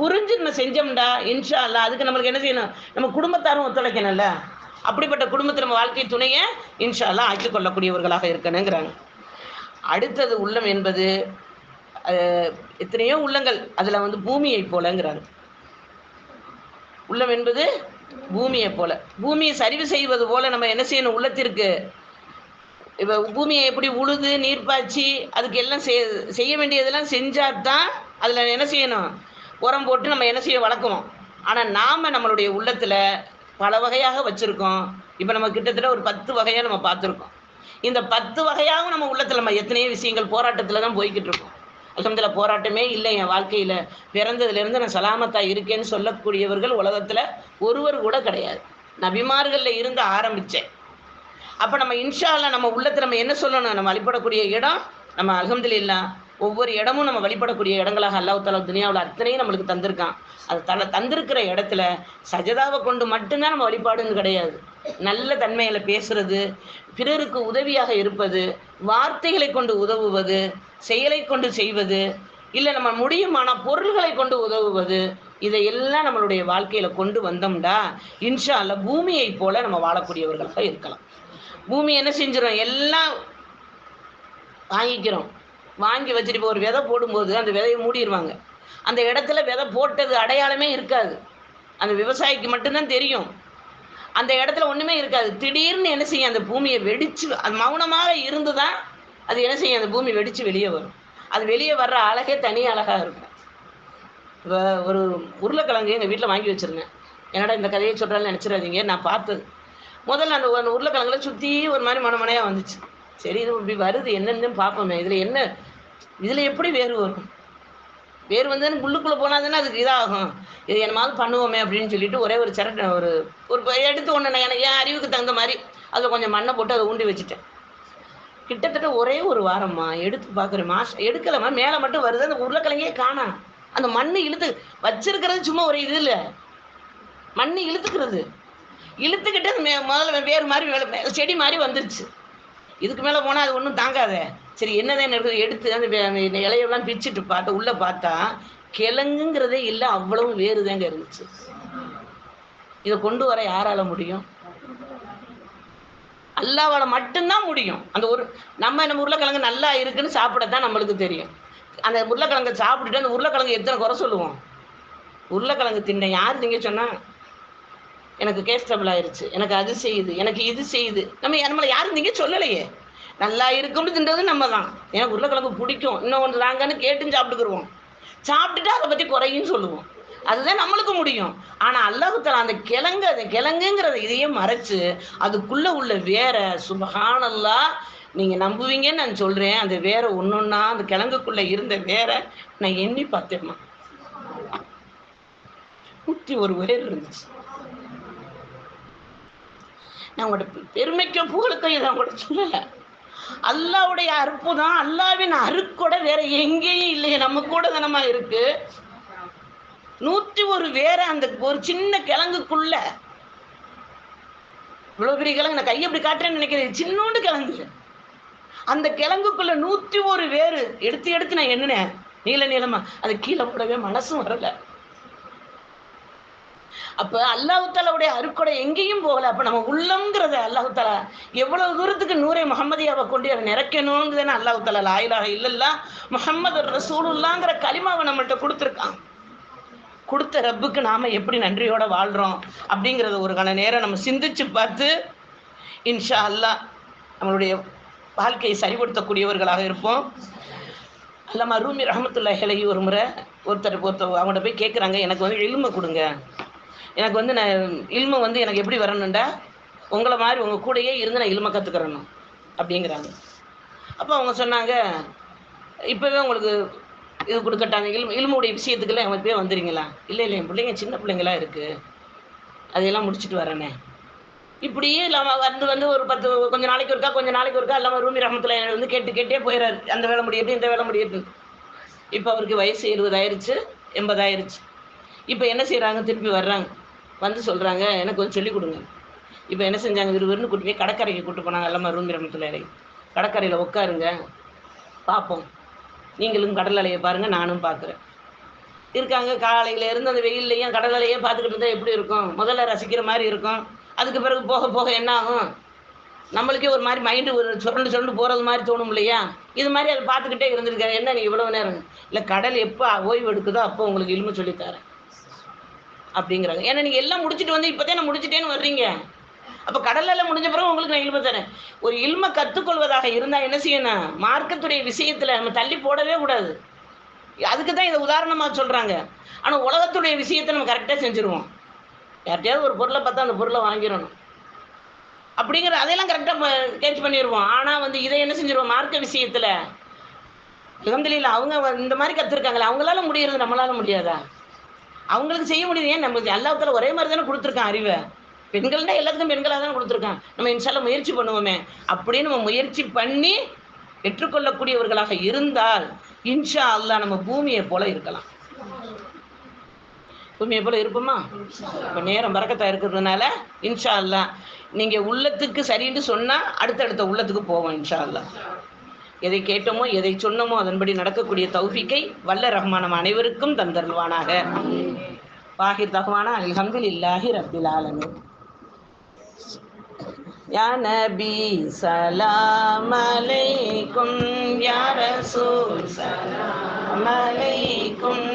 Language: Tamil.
புரிஞ்சு நம்ம செஞ்சோம்டா இன்ஷா அல்லா அதுக்கு நம்மளுக்கு என்ன செய்யணும்? நம்ம குடும்பத்தாரும் ஒத்துழைக்கணும்ல. அப்படிப்பட்ட குடும்பத்தில் நம்ம வாழ்க்கை துணையை இன்ஷா அல்லா ஆக்கிக் கொள்ளக்கூடியவர்களாக இருக்கணுங்கிறாங்க. அடுத்தது உள்ளம் என்பது எத்தனையோ உள்ளங்கள். அதில் வந்து பூமியை போலங்கிறாங்க. உள்ளம் என்பது பூமியை போல. பூமியை சரிவு செய்வது போல நம்ம என்ன செய்யணும்? உள்ளத்திற்கு. இப்போ பூமியை எப்படி உழுது நீர் பாய்ச்சி அதுக்கு எல்லாம் செய்ய வேண்டியதெல்லாம் செஞ்சால் தான் அதில் என்ன செய்யணும்? உரம் போட்டு நம்ம என்ன செய்ய வளர்க்குவோம் ஆனால் நாம் நம்மளுடைய உள்ளத்தில் பல வகையாக வச்சுருக்கோம். இப்போ நம்ம கிட்டத்தட்ட ஒரு பத்து வகையாக நம்ம பார்த்துருக்கோம். இந்த பத்து வகையாகவும் நம்ம உள்ளத்தில் நம்ம எத்தனையோ விஷயங்கள் போராட்டத்தில் தான் போய்கிட்டு இருக்கோம். அல்ஹம்துலில்லாஹ் போராட்டமே இல்லை என் வாழ்க்கையில். பிறந்ததுலேருந்து நான் சலாமத்தாக இருக்கேன்னு சொல்லக்கூடியவர்கள் உலகத்தில் ஒருவர் கூட கிடையாது. நபிமார்களில் இருந்து ஆரம்பித்தேன் அப்போ நம்ம இன்ஷா நம்ம உள்ளத்தில் நம்ம என்ன சொல்லணும்? நம்ம வழிபடக்கூடிய இடம் நம்ம அல்ஹம்துலில்லாஹ் ஒவ்வொரு இடமும் நம்ம வழிபடக்கூடிய இடங்களாக அல்லாஹ் தாலா துனியாவில் அத்தனையும் நம்மளுக்கு தந்திருக்கான். அது தலை தந்திருக்கிற இடத்துல சஜதாவை கொண்டு மட்டும்தான் நம்ம வழிபாடுன்னு கிடையாது. நல்ல தன்மையில் பேசுறது பிறருக்கு உதவியாக இருப்பது வார்த்தைகளை கொண்டு உதவுவது செயலை கொண்டு செய்வது இல்லை நம்ம முடியுமான பொருள்களை கொண்டு உதவுவது இதையெல்லாம் நம்மளுடைய வாழ்க்கையில கொண்டு வந்தோம்டா இன்ஷா அல்ல பூமியை போல நம்ம வாழக்கூடியவர்களாக இருக்கலாம். பூமி என்ன செஞ்சிடும் எல்லாம் வாங்கிக்கிறோம். வாங்கி வச்சுட்டு ஒரு விதை போடும்போது அந்த விதையை மூடிடுவாங்க அந்த இடத்துல விதை போட்டது அடையாளமே இருக்காது. அந்த விவசாயிக்கு மட்டும்தான் தெரியும். அந்த இடத்துல ஒன்றுமே இருக்காது. திடீர்னு என்ன செய்யும்? அந்த பூமியை வெடிச்சு அது மௌனமாக இருந்து தான் அது என்ன செய்யும்? அந்த பூமி வெடித்து வெளியே வரும். அது வெளியே வர்ற அழகே தனி அழகாக இருக்கும். இப்போ ஒரு உருளைக்கிழங்கு எங்கள் வீட்டில் வாங்கி வச்சுருந்தேன். என்னடா இந்த கதையை சொல்கிறான்னு நினச்சிடாதீங்க நான் பார்த்தது. முதல்ல அந்த உருளைக்கிழங்குல சுற்றி ஒரு மாதிரி மனமனையாக வந்துச்சு. சரி இது இப்படி வருது என்னன்னு பார்ப்போமே. இதில் என்ன இதில் எப்படி வேறு வரும்? வேறு வந்து உள்ளுக்குள்ளே போனால் தானே அதுக்கு இதாகும். இது என்னமாவது பண்ணுவோமே அப்படின்னு சொல்லிட்டு ஒரே ஒரு சிரட்டை ஒரு ஒரு ப- எடுத்து ஒன்று நான் எனக்கு என் அறிவுக்கு தகுந்த மாதிரி அதில் கொஞ்சம் மண்ணை போட்டு அதை ஊண்டி வச்சுட்டேன். கிட்டத்தட்ட ஒரே ஒரு வாரம்மா எடுத்து பார்க்குறேன். மாஸ் எடுக்கலைம்மா மேலே மட்டும் வருது. அந்த உருளைக்கிழங்கே காணா. அந்த மண்ணு இழுத்து வச்சிருக்கிறது சும்மா ஒரு இது இல்லை. மண்ணு இழுத்துக்கிறது. இழுத்துக்கிட்டு அந்த மே- முதல்ல வேறு மாதிரி செடி மாதிரி வந்துருச்சு. இதுக்கு மேலே போனால் அது ஒன்றும் தாங்காதே. சரி என்னதான் இருக்குது? எடுத்து அந்த இலையெல்லாம் பிரிச்சுட்டு பார்த்தா உள்ளே பார்த்தா கிழங்குங்கிறதே இல்லை அவ்வளவு வேறுதாங்க இருந்துச்சு. இதை கொண்டு வர யாரால முடியும்? அல்லாவால் மட்டும்தான் முடியும். அந்த ஒரு நம்ம நம்ம உருளைக்கிழங்கு நல்லா இருக்குன்னு சாப்பிடத்தான் நம்மளுக்கு தெரியும். அந்த உருளைக்கிழங்கை சாப்பிட்டுட்டு அந்த உருளைக்கிழங்கு எத்தனை குறை சொல்லுவோம்? உருளைக்கிழங்கு தின்ன யார் திங்க சொன்னால் எனக்கு கேஸ்டபிள் ஆயிருச்சு. எனக்கு அது செய்யுது எனக்கு இது செய்யுது. நம்ம நம்மளை யாரும் நீங்கள் சொல்லலையே. நல்லா இருக்கும்னு தின்றது நம்ம தான் எனக்கு உருளைக்கிழங்கு பிடிக்கும். இன்னும் ஒன்று தாங்கன்னு கேட்டும் சாப்பிட்டுக்குருவோம். சாப்பிட்டுட்டு அதை பற்றி குறையும் சொல்லுவோம். அதுதான் நம்மளுக்கு முடியும். ஆனால் அல்லாஹுத்தாலா அந்த கிழங்கு அந்த கிழங்குங்கிறத இதையே மறைச்சு அதுக்குள்ளே உள்ள வேற சுபகானல்லா நீங்கள் நம்புவீங்கன்னு நான் சொல்கிறேன் அந்த வேற ஒன்றொன்னா அந்த கிழங்குக்குள்ளே இருந்த வேற நான் எண்ணி பார்த்தேம்மா. நூற்றி ஒரு வேர் இருந்துச்சு. நான் உங்களோட பெருமைக்கும் புகழுக்கும் இதை கூட சொல்லலை. அல்லாவுடைய அற்புதம் அல்லாவின் அருக்கொடை வேற எங்கேயும் இல்லையே நம்ம கூட தானமா இருக்கு. நூற்றி ஒரு வேற அந்த ஒரு சின்ன கிழங்குக்குள்ள இவ்வளவு பெரிய கிழங்கு நான் கையை இப்படி காட்டுறேன்னு நினைக்கிறேன். சின்னோண்டு கிழங்கு. அந்த கிழங்குக்குள்ள நூற்றி ஒரு வேறு எடுத்து எடுத்து நான் என்னென்ன நீள நீளமா. அது கீழே போடவே மனசும் வரல. அப்ப அல்லாஹுத்தாலாவுடைய அருக்கொடை எங்கேயும் போகல. அப்ப நம்ம உள்ளங்கிறத அல்லாஹு தாலா எவ்வளவு தூரத்துக்கு நூரை முகமதியாவை கொண்டு அதை நிறக்கணுங்கிறதுன்னு அல்லாஹு தாலா லாயிலாக இல்லல்லா முகமது ரசூலுல்லாங்கிற களிமாவை நம்மள்கிட்ட கொடுத்துருக்கான். கொடுத்த ரப்புக்கு நாம எப்படி நன்றியோட வாழ்றோம் அப்படிங்கிறத ஒரு கண நேரம் நம்ம சிந்திச்சு பார்த்து இன்ஷா அல்லாஹ் நம்மளுடைய வாழ்க்கையை சரிபடுத்தக்கூடியவர்களாக இருப்போம். அல்லாம ரூமி ரஹமத்துல்லாஹி அலைஹி ஒரு முறை ஒருத்தர் ஒருத்தர் அவங்கள்ட்ட போய் கேட்குறாங்க எனக்கு வந்து இல்மை கொடுங்க. எனக்கு வந்து நான் இல்மை வந்து எனக்கு எப்படி வரணுண்டா உங்களை மாதிரி உங்கள் கூடயே இருந்து நான் இல்மை கற்றுக்கிறணும் அப்படிங்கிறாங்க. அப்போ அவங்க சொன்னாங்க இப்போவே உங்களுக்கு இது கொடுக்கட்டாங்க. இல் இல்முடைய விஷயத்துக்கெல்லாம் எங்கள் போய் வந்துடுங்களா இல்லை இல்லை என் பிள்ளைங்க சின்ன பிள்ளைங்களா இருக்குது அதையெல்லாம் முடிச்சுட்டு வரேனே. இப்படியே இல்லாமல் வந்து வந்து ஒரு பத்து கொஞ்சம் நாளைக்கு ஒருக்கா கொஞ்சம் நாளைக்கு ஒருக்கா இல்லாமல் ரூமி ரஹமத்துல வந்து கேட்டு கேட்டே போயிடாரு அந்த வேலை முடியட்டும் இந்த வேலை முடியட்டும். இப்போ அவருக்கு வயசு இருபதாயிருச்சு எண்பதாயிருச்சு. இப்போ என்ன செய்கிறாங்க திருப்பி வர்றாங்க. வந்து சொல்கிறாங்க எனக்கு கொஞ்சம் சொல்லிக் கொடுங்க. இப்போ என்ன செஞ்சாங்க? விறுவிறுன்னு கூட்டி போய் கடற்கரைக்கு கூட்டு போனாங்க. எல்லாமே ரூமி ரஹமத்துல கடற்கரையில் உட்காருங்க. பார்ப்போம் நீங்களும் கடல் அலையை பாருங்கள் நானும் பார்க்குறேன் இருக்காங்க. காலையில இருந்து அந்த வெயில்லையும் கடலையும் பார்த்துக்கிட்டு இருந்தால் எப்படி இருக்கும்? முதல்ல ரசிக்கிற மாதிரி இருக்கும். அதுக்கு பிறகு போக போக என்ன ஆகும்? நம்மளுக்கே ஒரு மாதிரி மைண்டு ஒரு சுரண்டு சுரண்டு போகிறது மாதிரி தோணும் இல்லையா? இது மாதிரி அதை பார்த்துக்கிட்டே இருந்திருக்காரு. என்ன நீ இவ்வளோ நேரம்? இல்லை கடல் எப்போ ஓய்வு எடுக்குதோ அப்போ உங்களுக்கு இல்மு சொல்லித்தரேன் அப்படிங்கிறாங்க. ஏன்னா நீங்கள் எல்லாம் முடிச்சுட்டு வந்து இப்போ நான் முடிச்சிட்டேன்னு வர்றீங்க. அப்போ கடலில் முடிஞ்ச பிறகு உங்களுக்கு நான் இல்ம தரேன். ஒரு இல்ம கற்றுக்கொள்வதாக இருந்தால் என்ன செய்யணும்? மார்க்கத்துடைய விஷயத்தில் நம்ம தள்ளி போடவே கூடாது. அதுக்கு தான் இதை உதாரணமாக சொல்கிறாங்க ஆனால் உலகத்துடைய விஷயத்தை நம்ம கரெக்டாக செஞ்சுருவோம். யார்கிட்டயாவது ஒரு பொருளை பார்த்தா அந்த பொருளை வாங்கிடணும். அப்படிங்கிற அதையெல்லாம் கரெக்டாக கேட்ச் பண்ணிடுவோம் ஆனால் வந்து இதை என்ன செஞ்சிருவோம்? மார்க்க விஷயத்தில். அலமதுல்ல அவங்க இந்த மாதிரி கற்றுருக்காங்களே அவங்களால முடியறது நம்மளால முடியாதா? அவங்களுக்கு செய்ய முடியுது. ஏன்? நமக்கு எல்லாத்துல ஒரே மாதிரி தானே கொடுத்துருக்கான் அறிவை. பெண்கள்னா எல்லாத்துக்கும் பெண்களாக தானே கொடுத்துருக்கான். நம்ம இன்ஷால்ல முயற்சி பண்ணுவோமே. அப்படின்னு நம்ம முயற்சி பண்ணி பெற்றுக்கொள்ளக்கூடியவர்களாக இருந்தால் இன்ஷா அல்லாஹ் நம்ம பூமியை போல இருக்கலாம். பூமியை போல இருப்போமா? இப்போ நேரம் பறக்கத்தா இருக்கிறதுனால இன்ஷா அல்லா நீங்கள் உள்ளத்துக்கு சரின்னு சொன்னால் அடுத்தடுத்த உள்ளத்துக்கு போவோம் இன்ஷா அல்லாஹ் எதை கேட்டோமோ எதை சொன்னோமோ அதன்படி நடக்கக்கூடிய தௌஃபிக்கை வல்ல ரஹ்மானம் அனைவருக்கும் தந்தருள்வானாக. வாஹிர் தஹ்வானா அல்ஹம்துலில்லாஹி ரப்பில் ஆலமீன். யா நபி சலாம் அலைக்கும் யா ரசூல் சலாம் அலைக்கும்